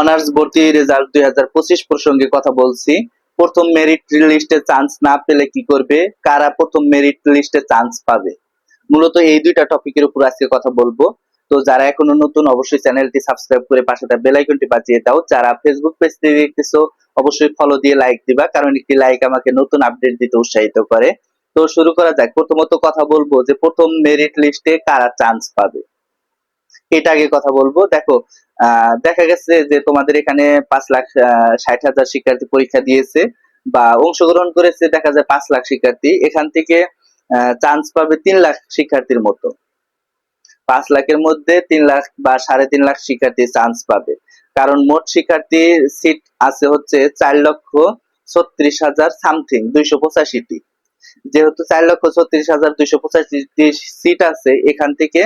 Honours ভর্তি result দুই হাজার পঁচিশ প্রসঙ্গে কথা বলছি। প্রথম মেরিট লিস্টে চান্স না পেলে কি করবে? কারা প্রথম মেরিট লিস্টে চান্স পাবে? মূলত এই দুইটা টপিকের উপর আজকে কথা বলব। তো যারা এখনও নতুন, অবশ্যই চ্যানেলটি সাবস্ক্রাইব করে পাশে থাকা বেল আইকনটি বাজিয়ে দাও। যারা ফেসবুক পেজ থেকে দেখতেছো, অবশ্যই ফলো দিয়ে লাইক দিবা, কারণ একটি লাইক আমাকে নতুন আপডেট দিতে উৎসাহিত করে। তো শুরু করা যাক। প্রথমত কথা বলব যে প্রথম মেরিট লিস্টে কারা চান্স পাবে? এটা আগে কথা বলব। দেখো দেখা গেছে যে তোমাদের এখানে পাঁচ লাখ ষাট হাজার শিক্ষার্থী পরীক্ষা দিয়েছে বা অংশগ্রহণ করেছে, দেখা যায় পাঁচ লাখ শিক্ষার্থী। এখান থেকে চান্স পাবে তিন লাখ শিক্ষার্থীর মতো। পাঁচ লাখের মধ্যে তিন লাখ বা সাড়ে তিন লাখ শিক্ষার্থী চান্স পাবে। কারণ মোট শিক্ষার্থী সিট আছে হচ্ছে চার লক্ষ ছত্রিশ হাজার সামথিং দুইশো পঁচাশিটি। যেহেতু চার লক্ষ ছত্রিশ হাজার দুইশো পঁচাশিটি সিট আছে, এখান থেকে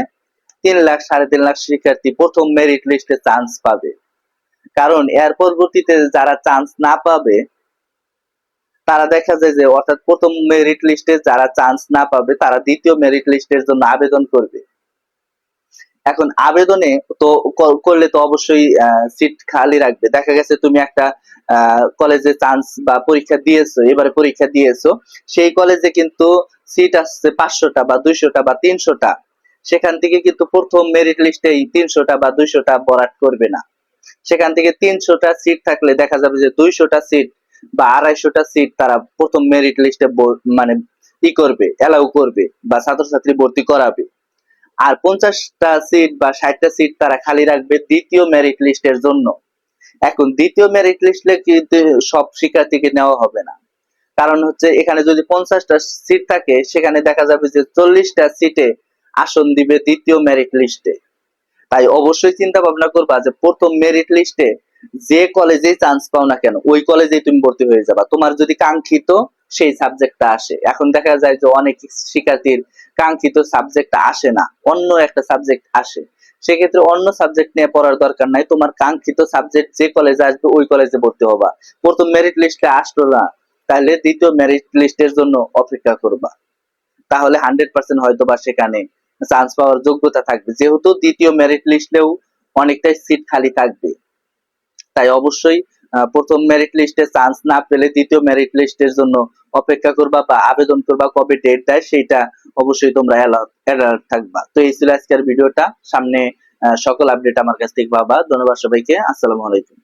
তিন লাখ, সাড়ে তিন লাখ শিক্ষার্থী প্রথম মেরিট লিস্টে চান্স পাবে। কারণ এর পরবর্তীতে যারা চান্স না পাবে, তারা দেখা যায় যে, অর্থাৎ প্রথম মেরিট লিস্টে যারা চান্স না পাবে, তারা দ্বিতীয় মেরিট লিস্টের জন্য আবেদন করবে। এখন আবেদনে তো করলে তো অবশ্যই সিট খালি রাখবে। দেখা গেছে তুমি একটা কলেজে চান্স বা পরীক্ষা দিয়েছ, এবারে পরীক্ষা দিয়েছ, সেই কলেজে কিন্তু সিট আসছে পাঁচশোটা বা দুইশোটা বা তিনশোটা। সেখান থেকে কিন্তু প্রথম মেরিট লিস্টেই তিনশোটা বা দুইশোটা বরাট করবে না। সেখান থেকে তিনশোটা সিট থাকলে দেখা যাবে যে দুইশোটা সিট বা আড়াইশোটা সিট তারা প্রথম মেরিট লিস্টে মানে ই করবে অ্যালাউ করবে বা ছাত্রছাত্রী ভর্তি করাবে। আর পঞ্চাশটা সিট বা ষাটটা সিট তারা খালি রাখবে দ্বিতীয় মেরিট লিস্টের জন্য। এখন দ্বিতীয় মেরিট লিস্টে কিন্তু সব শিক্ষার্থীকে নেওয়া হবে না। কারণ হচ্ছে এখানে যদি পঞ্চাশটা সিট থাকে, সেখানে দেখা যাবে যে চল্লিশটা সিটে আসন দিবে দ্বিতীয় মেরিট লিস্টে তাই অবশ্যই চিন্তা ভাবনা করবা যে প্রথম মেরিট লিস্টে যে কলেজে চান্স পাও না কেন, ওই কলেজেই তুমি ভর্তি হয়ে যাবা। তোমার যদি কাঙ্ক্ষিত সেই সাবজেক্টটা আসে। এখন দেখা যায় যে অনেক শিক্ষার্থীর কাঙ্ক্ষিত সাবজেক্টটা আসে না, অন্য একটা সাবজেক্ট আসে। সেক্ষেত্রে অন্য সাবজেক্ট নিয়ে পড়ার দরকার নাই। তোমার কাঙ্ক্ষিত সাবজেক্ট যে কলেজে আসবে, ওই কলেজে ভর্তি হবা। প্রথম মেরিট লিস্টে আসলো না, তাহলে দ্বিতীয় মেরিট লিস্টের জন্য অপেক্ষা করবা। তাহলে হান্ড্রেড পার্সেন্ট হয়তো বা সেখানে চান্স পাওয়ার যোগ্যতা থাকবে। যেহেতু দ্বিতীয় মেরিট লিস্টেও অনেকটাই সিট খালি থাকবে। তাই অবশ্যই প্রথম মেরিট লিস্টে চান্স না পেলে দ্বিতীয় মেরিট লিস্টের জন্য অপেক্ষা করবা বা আবেদন করবা কবে ডেট দেয় সেটা অবশ্যই তোমরা অ্যালার্ট থাকবা। তো এই ছিল আজকের ভিডিওটা। সামনে সকল আপডেট আমার কাছ থেকে পাবা। ধন্যবাদ সবাইকে। আসসালামু আলাইকুম।